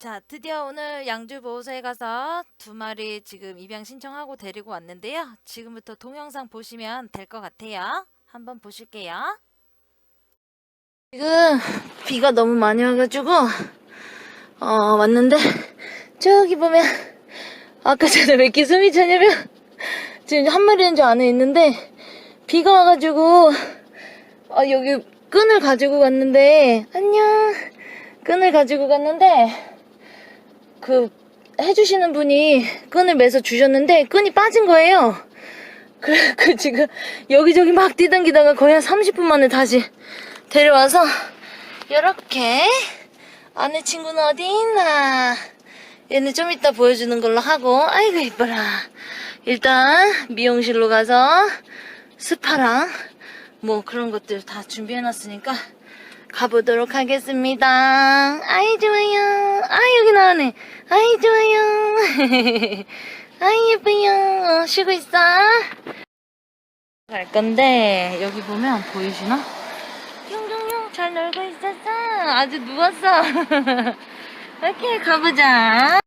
자, 드디어 오늘 양주 보호소에 가서 두 마리 지금 입양 신청하고 데리고 왔는데요. 지금부터 동영상 보시면 될 것 같아요. 한번 보실게요. 지금 비가 너무 많이 와가지고 어, 왔는데 저기 보면 아까 전에 몇개 숨이 차냐면 지금 한 마리는 저 안에 있는데 비가 와가지고 아, 여기 끈을 가지고 갔는데 안녕 끈을 가지고 갔는데 그 해주시는 분이 끈을 매서 주셨는데 끈이 빠진 거예요. 그래 그 지금 여기저기 막 뛰당기다가 거의 한 30분 만에 다시 데려와서 이렇게 아내 친구는 어디 있나 얘는 좀 이따 보여주는 걸로 하고 아이고 이뻐라 일단 미용실로 가서 스파랑 뭐 그런 것들 다 준비해놨으니까 가보도록 하겠습니다. 아이 좋아요. 아 여기 나오네. 아이 좋아요. 아이 예뻐요. 어, 쉬고 있어. 갈 건데 여기 보면 보이시나? 용용용 잘 놀고 있었어. 아주 누웠어. 이렇게 가보자.